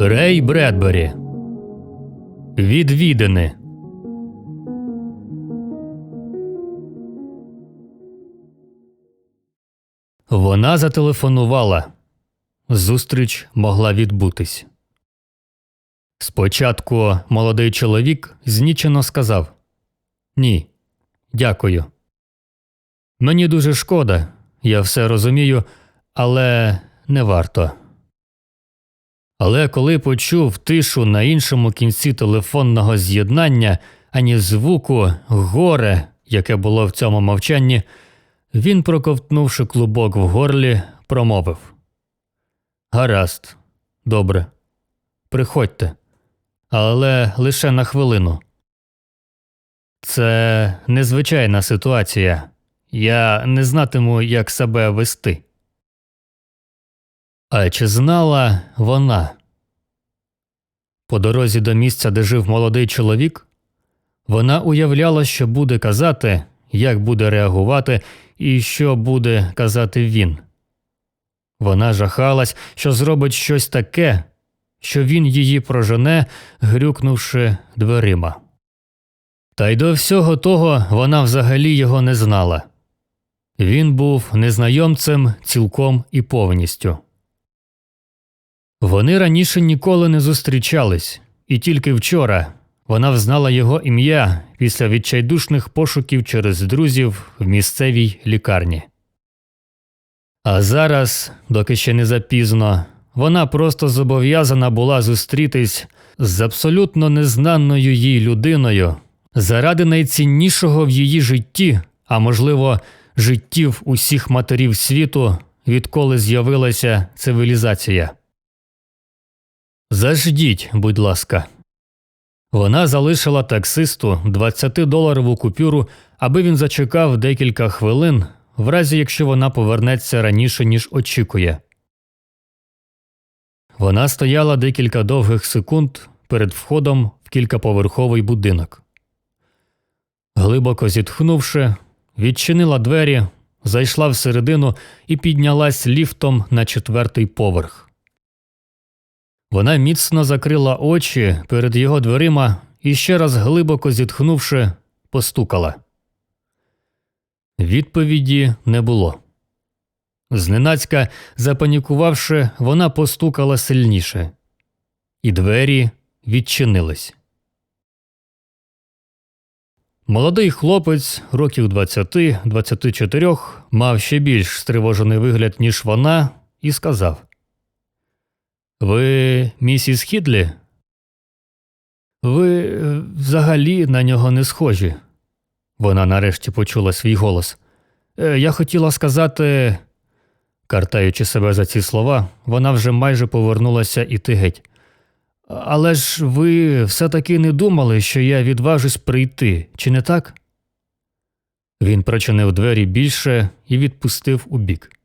Рей Бредбері. Відвідини. Вона зателефонувала. Зустріч могла відбутись. Спочатку молодий чоловік знічено сказав Ні, дякую. Мені дуже шкода, я все розумію, але не варто. Але коли почув тишу на іншому кінці телефонного з'єднання, ані звуку, горе, яке було в цьому мовчанні, він, проковтнувши клубок в горлі, промовив Гаразд, добре, приходьте, але лише на хвилину. Це незвичайна ситуація. Я не знатиму, як себе вести. А чи знала вона? По дорозі до місця, де жив молодий чоловік, вона уявляла, що буде казати, як буде реагувати і що буде казати він. Вона жахалась, що зробить щось таке, що він її прожене, грюкнувши дверима. Та й до всього того вона взагалі його не знала. Він був незнайомцем цілком і повністю. Вони раніше ніколи не зустрічались, і тільки вчора вона взнала його ім'я після відчайдушних пошуків через друзів в місцевій лікарні. А зараз, доки ще не запізно, вона просто зобов'язана була зустрітись з абсолютно незнаною їй людиною заради найціннішого в її житті, а можливо, життів усіх матерів світу, відколи з'явилася цивілізація. Заждіть, будь ласка. Вона залишила таксисту 20-доларову купюру, аби він зачекав декілька хвилин, в разі якщо вона повернеться раніше, ніж очікує. Вона стояла декілька довгих секунд перед входом в кількаповерховий будинок. Глибоко зітхнувши, відчинила двері, зайшла всередину і піднялась ліфтом на четвертий поверх. Вона міцно закрила очі перед його дверима і ще раз глибоко зітхнувши, постукала. Відповіді не було. Зненацька, запанікувавши, вона постукала сильніше, і двері відчинились. Молодий хлопець, років 20-24, мав ще більш стривожений вигляд, ніж вона, і сказав Ви місіс Хідлі? Ви е, взагалі на нього не схожі. Вона нарешті почула свій голос. «Е, Я хотіла сказати, картаючи себе за ці слова, вона вже майже повернулася іти геть. Але ж ви все-таки не думали, що я відважусь прийти, чи не так? Він прочинив двері більше і відпустив убік.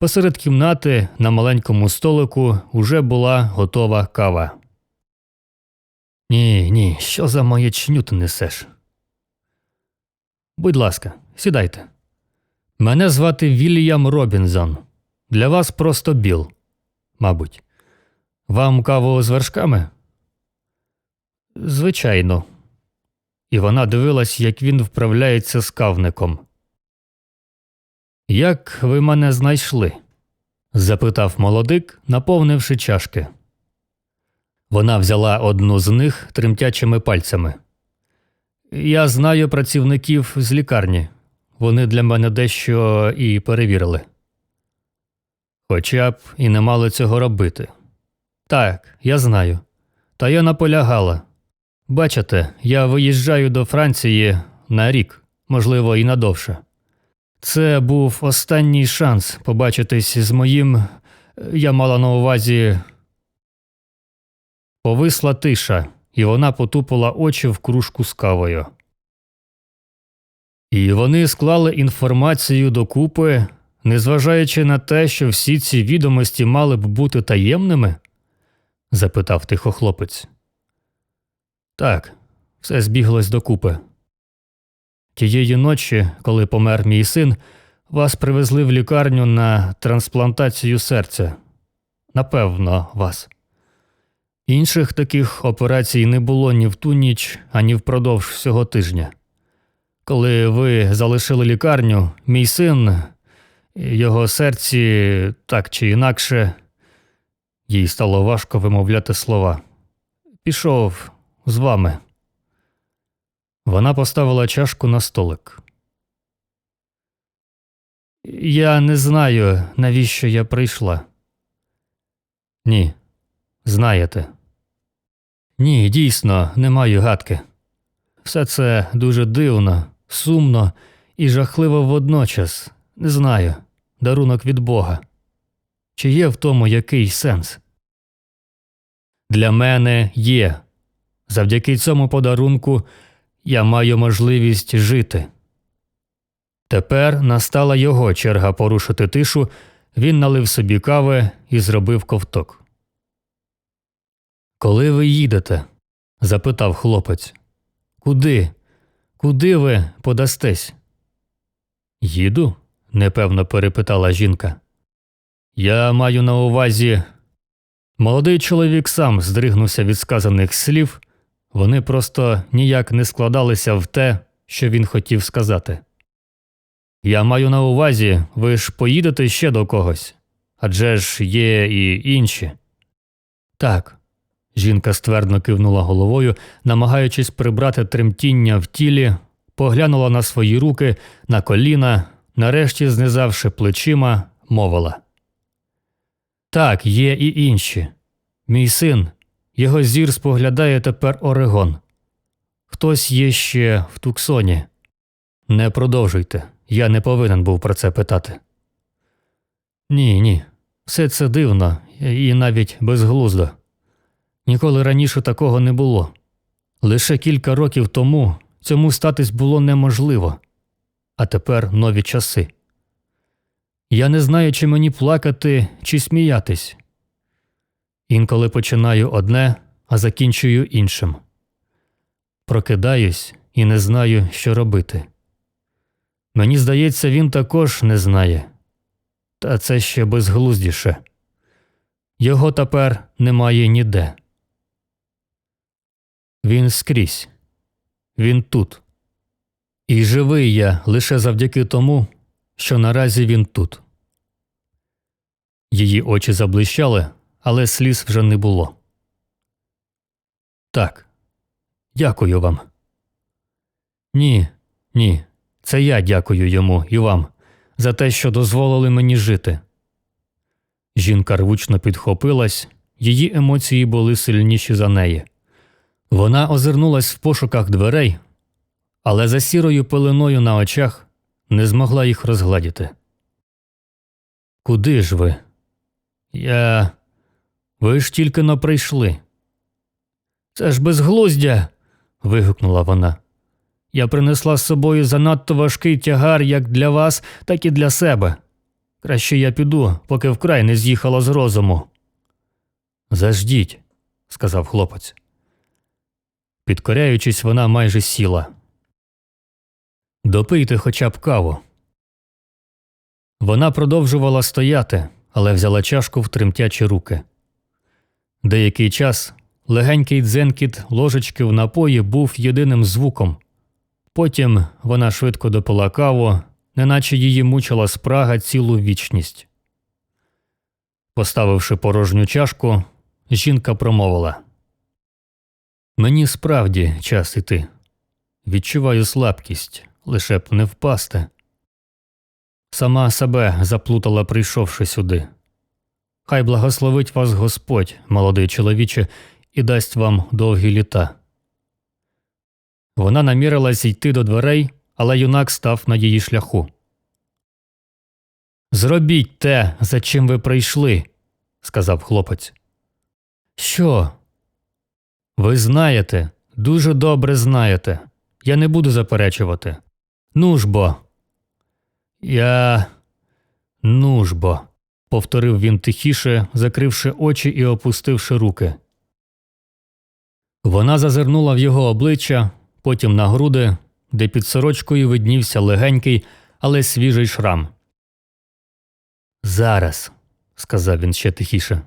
Посеред кімнати на маленькому столику уже була готова кава. Ні, ні, що за маячню ти несеш? Будь ласка, сідайте. Мене звати Вільям Робінзон. Для вас просто Біл, мабуть. Вам каву з вершками? Звичайно. І вона дивилась, як він вправляється з кавником. Як ви мене знайшли? запитав молодик, наповнивши чашки. Вона взяла одну з них тремтячими пальцями. Я знаю працівників з лікарні. Вони для мене дещо і перевірили. Хоча б і не мали цього робити. Так, я знаю. Та я наполягала. Бачите, я виїжджаю до Франції на рік, можливо, і надовше. Це був останній шанс побачитись з моїм. Я мала на увазі. Повисла тиша, і вона потупила очі в кружку з кавою. І вони склали інформацію докупи, незважаючи на те, що всі ці відомості мали б бути таємними? запитав тихо хлопець. Так, все збіглось докупи. Тієї ночі, коли помер мій син, вас привезли в лікарню на трансплантацію серця. Напевно, вас. Інших таких операцій не було ні в ту ніч, ані впродовж всього тижня. Коли ви залишили лікарню, мій син, його серці так чи інакше, їй стало важко вимовляти слова. Пішов з вами. Вона поставила чашку на столик. Я не знаю, навіщо я прийшла. Ні, знаєте. Ні, дійсно, не маю гадки. Все це дуже дивно, сумно і жахливо водночас. Не знаю, дарунок від Бога. Чи є в тому якийсь сенс? Для мене є. Завдяки цьому подарунку я маю можливість жити. Тепер настала його черга порушити тишу, він налив собі кави і зробив ковток. Коли ви їдете? запитав хлопець. Куди? Куди ви подастесь? Їду? непевно перепитала жінка. Я маю на увазі. Молодий чоловік сам здригнувся від сказаних слів, вони просто ніяк не складалися в те, що він хотів сказати. Я маю на увазі, ви ж поїдете ще до когось. Адже ж є і інші. Так. Жінка ствердно кивнула головою, намагаючись прибрати тремтіння в тілі, поглянула на свої руки, на коліна, нарешті, знизавши плечима, мовила. Так, є і інші. Мій син, його зір споглядає тепер Орегон. Хтось є ще в Туксоні. Не продовжуйте. Я не повинен був про це питати. Ні, ні. Все це дивно і навіть безглуздо. Ніколи раніше такого не було. Лише кілька років тому цьому статись було неможливо, а тепер нові часи. Я не знаю, чи мені плакати, чи сміятись. Інколи починаю одне, а закінчую іншим. Прокидаюсь і не знаю, що робити. Мені здається, він також не знає. Та це ще безглуздіше. Його тепер немає ніде. Він скрізь, він тут. І живий я лише завдяки тому, що наразі він тут. Її очі заблищали, але сліз вже не було. Так, дякую вам. Ні, ні, це я дякую йому і вам за те, що дозволили мені жити. Жінка рвучно підхопилась, її емоції були сильніші за неї. Вона озирнулась в пошуках дверей, але за сірою пеленою на очах не змогла їх розгладіти. Куди ж ви? Я. Ви ж тільки но прийшли. Це ж безглуздя. вигукнула вона. Я принесла з собою занадто важкий тягар як для вас, так і для себе. Краще я піду, поки вкрай не з'їхала з розуму. Заждіть, сказав хлопець. Підкоряючись, вона майже сіла. Допийте хоча б каву. Вона продовжувала стояти, але взяла чашку в тремтячі руки. Деякий час легенький дзенкіт ложечки в напої був єдиним звуком. Потім вона швидко допила каву, неначе її мучила спрага цілу вічність. Поставивши порожню чашку, жінка промовила Мені справді час іти. Відчуваю слабкість, лише б не впасти. Сама себе заплутала, прийшовши сюди. Хай благословить вас Господь, молодий чоловіче, і дасть вам довгі літа. Вона намірилась йти до дверей, але юнак став на її шляху. Зробіть те, за чим ви прийшли, сказав хлопець. Що? Ви знаєте, дуже добре знаєте. Я не буду заперечувати. Ну ж бо. Я. Ну ж бо, повторив він тихіше, закривши очі і опустивши руки. Вона зазирнула в його обличчя, потім на груди, де під сорочкою виднівся легенький, але свіжий шрам. Зараз, сказав він ще тихіше.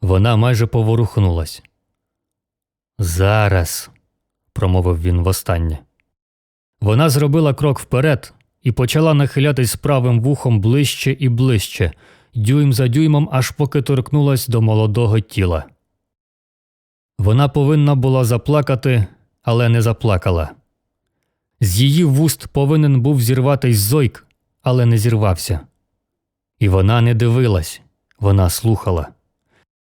Вона майже поворухнулась. Зараз, промовив він востаннє. Вона зробила крок вперед і почала нахилятись правим вухом ближче і ближче, дюйм за дюймом, аж поки торкнулась до молодого тіла. Вона повинна була заплакати, але не заплакала. З її вуст повинен був зірватись зойк, але не зірвався. І вона не дивилась, вона слухала.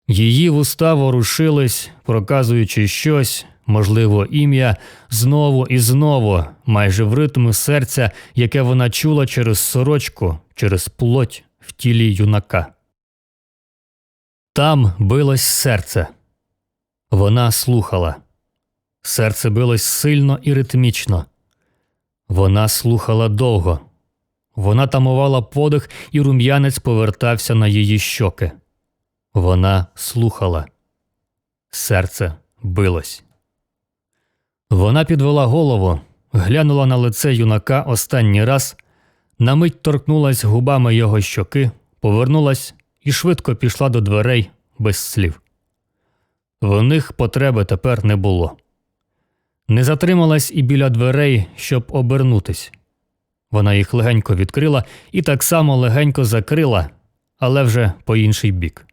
Її вуста ворушились, проказуючи щось, можливо, ім'я, знову і знову, майже в ритмі серця, яке вона чула через сорочку, через плоть в тілі юнака. Там билось серце. Вона слухала. Серце билось сильно і ритмічно. Вона слухала довго. Вона тамувала подих, і рум'янець повертався на її щоки. Вона слухала. Серце билось. Вона підвела голову, глянула на лице юнака останній раз, на мить торкнулась губами його щоки, повернулась і швидко пішла до дверей без слів. В них потреби тепер не було. Не затрималась і біля дверей, щоб обернутись. Вона їх легенько відкрила і так само легенько закрила, але вже по інший бік.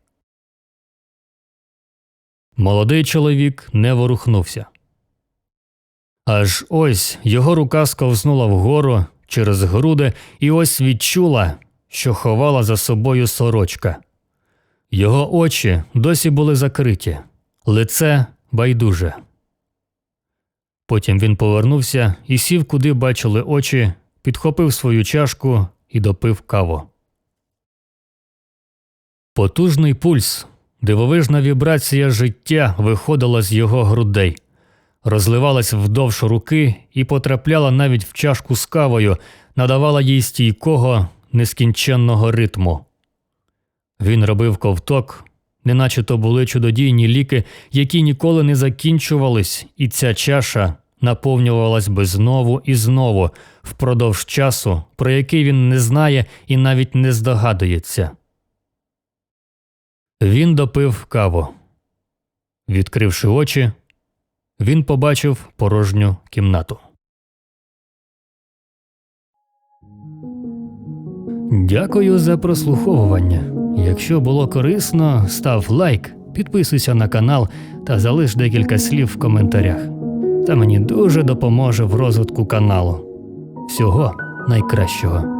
Молодий чоловік не ворухнувся. Аж ось його рука сковзнула вгору через груди і ось відчула, що ховала за собою сорочка. Його очі досі були закриті, лице байдуже. Потім він повернувся і сів, куди бачили очі, підхопив свою чашку і допив каву. Потужний пульс, дивовижна вібрація життя виходила з його грудей, розливалась вдовж руки і потрапляла навіть в чашку з кавою, надавала їй стійкого, нескінченного ритму. Він робив ковток, неначе то були чудодійні ліки, які ніколи не закінчувались, і ця чаша наповнювалась би знову і знову впродовж часу, про який він не знає і навіть не здогадується. Він допив каву. Відкривши очі, він побачив порожню кімнату. Дякую за прослуховування. Якщо було корисно, став лайк, підписуйся на канал та залиш декілька слів в коментарях. Це мені дуже допоможе в розвитку каналу. Всього найкращого.